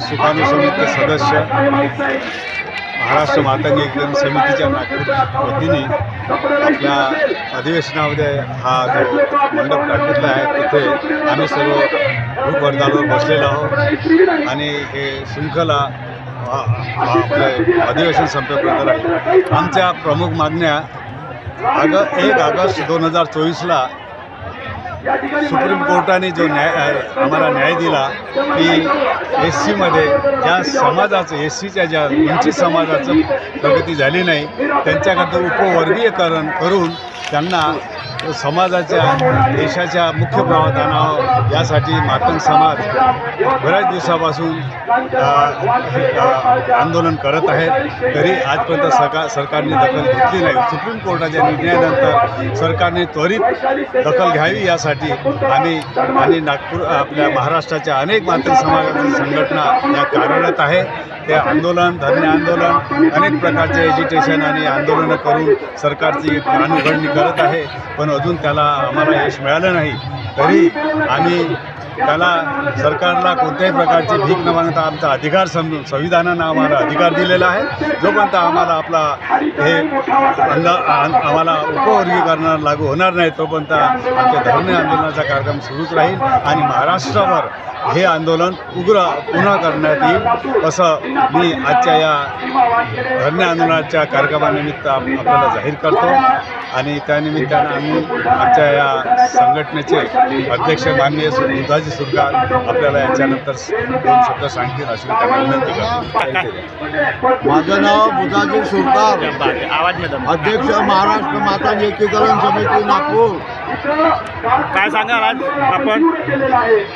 सुकाणू समिती सदस्य महाराष्ट्र मातांगी एकदम समितीच्या नागपूर वतीने आपल्या अधिवेशनामध्ये हा जो मंडप काढलेला आहे तिथे आम्ही सर्व ग्रुप वर्गावर बसलेलो आहोत. आणि हे शृंखला आपले अधिवेशन संपेपर्यंत राहील. आमच्या प्रमुख मागण्या आग एक ऑगस्ट दोन हजार चोवीसला सुप्रीम कोर्टाने जो न्याय आम्हाला न्याय दिला की एस सीमध्ये ज्या समाजाचं एस सीच्या ज्या वंचित समाजाचं प्रगती झाली नाही त्यांच्याकरता उपवर्गीयकरण करून त्यांना समाजाच्या देशाच्या मुख्य प्रवाहानावर यासाठी मातंग समाज बऱ्याच दिवसापासून आंदोलन करत आहेत. तरी आजपर्यंत सरकार सरकारने दखल घेतली नाही. सुप्रीम कोर्टाच्या निर्णयानंतर सरकारने त्वरित दखल घ्यावी यासाठी आम्ही आणि नागपूर आपल्या महाराष्ट्राच्या अनेक मातंग समाजाची संघटना या कार्यरत आहे. ते आंदोलन धरणे आंदोलन अनेक प्रकारचे एज्युटेशन आणि आंदोलनं करून सरकारची अनुघडणी करत आहे. पण अजून त्याला आम्हाला यश मिळालं नाही. तरी आम्ही त्याला सरकारला कोणत्याही प्रकारची भीक न मागता आमचा अधिकार समजून संविधानानं आम्हाला अधिकार दिलेला आहे. जोपर्यंत आम्हाला आपला हे अंदा आम्हाला उपवर्गीकरण लागू होणार नाही तोपर्यंत आमच्या धरणे आंदोलनाचा कार्यक्रम सुरूच राहील. आणि महाराष्ट्रावर हे आंदोलन उग्र पुन्हा करण्यात येईल असं मी आजच्या या धरणे आंदोलनाच्या कार्यक्रमानिमित्त आपल्याला जाहीर करतो. आणि त्यानिमित्तानं आम्ही आमच्या या संघटनेचे अध्यक्ष माननीय दुधाजी सुरकार आपल्याला याच्यानंतर दोन शब्द सांगतील अशी त्यांना विनंती करतो. माझं नाव बुधाजी सुरकार आवाज में दम. अध्यक्ष महाराष्ट्र माता एकीकरण समिती नागपूर. काय सांगाल आज आपण?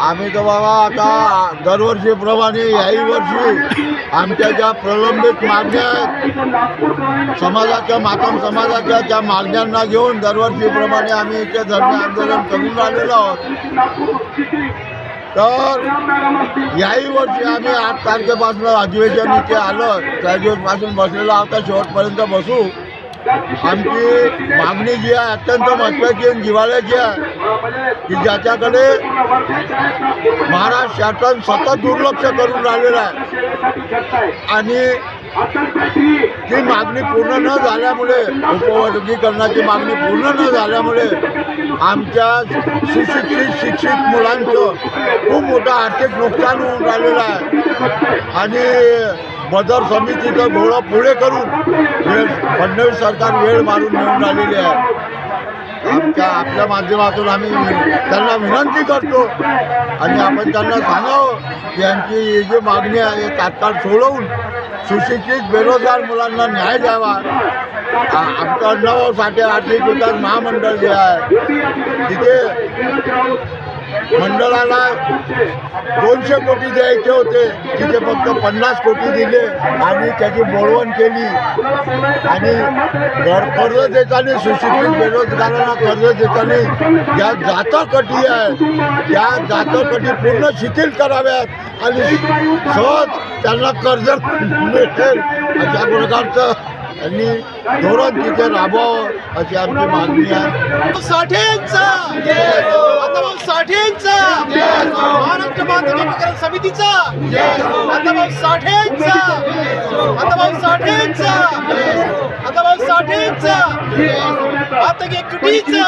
आम्ही तर बाबा आता दरवर्षीप्रमाणे याही वर्षी आमच्या ज्या प्रलंबित मागण्या आहेत समाजाच्या मातम समाजाच्या ज्या मागण्यांना घेऊन दरवर्षीप्रमाणे आम्ही इथे धरणे आंदोलन करून राहिलेलो आहोत. तर याही वर्षी आम्ही आठ तारखेपासून अधिवेशन इथे आलं. त्या दिवसपासून बसलेलो आहोत. तर शेवटपर्यंत बसू. आमची मागणी जी आहे अत्यंत महत्त्वाची आणि जिव्हाळ्याची आहे की ज्याच्याकडे महाराष्ट्र शासन सतत दुर्लक्ष करून राहिलेलं आहे. आणि ती मागणी पूर्ण न झाल्यामुळे उपवर्गीकरणाची मागणी पूर्ण न झाल्यामुळे आमच्या सुशिक्षित शिक्षित मुलांचं खूप मोठं आर्थिक नुकसान होऊन राहिलेलं आहे. आणि बदर समितीचं घोडं पुढे करून वेळ फडणवीस सरकार वेळ मारून मिळून राहिलेली आहे. आमच्या आपल्या माध्यमातून आम्ही त्यांना विनंती करतो आणि आपण त्यांना सांगावं की यांची ही जी मागणी आहे तात्काळ सोडवून सुशिक्षित बेरोजगार मुलांना न्याय द्यावा. आमचं अण्णाभाऊ साठे आर्थिक विकास महामंडळ जे आहे तिथे मंडळाला दोनशे कोटी द्यायचे होते. तिथे फक्त पन्नास कोटी दिले. आणि त्याची बोळवण केली. आणि घर कर्ज देताना सुशिक्षित बेरोजगारांना कर्ज देताना ज्या जातकटी आहे. त्या जातकटी पूर्ण शिथिल कराव्यात. आणि सहज त्यांना कर्ज मिळेल अशा प्रकारचं त्यांनी धोरण तिथे राबवावं अशी आमची मागणी आहे. साठेंचा! अण्णाभाऊ साठेंचा! महाराष्ट्र माध्यमिक एकीकरण समितीचा! अण्णाभाऊ साठेंचा! अण्णाभाऊ साठेंचा! अण्णाभाऊ साठेंचा! मातंग एकजुटीचा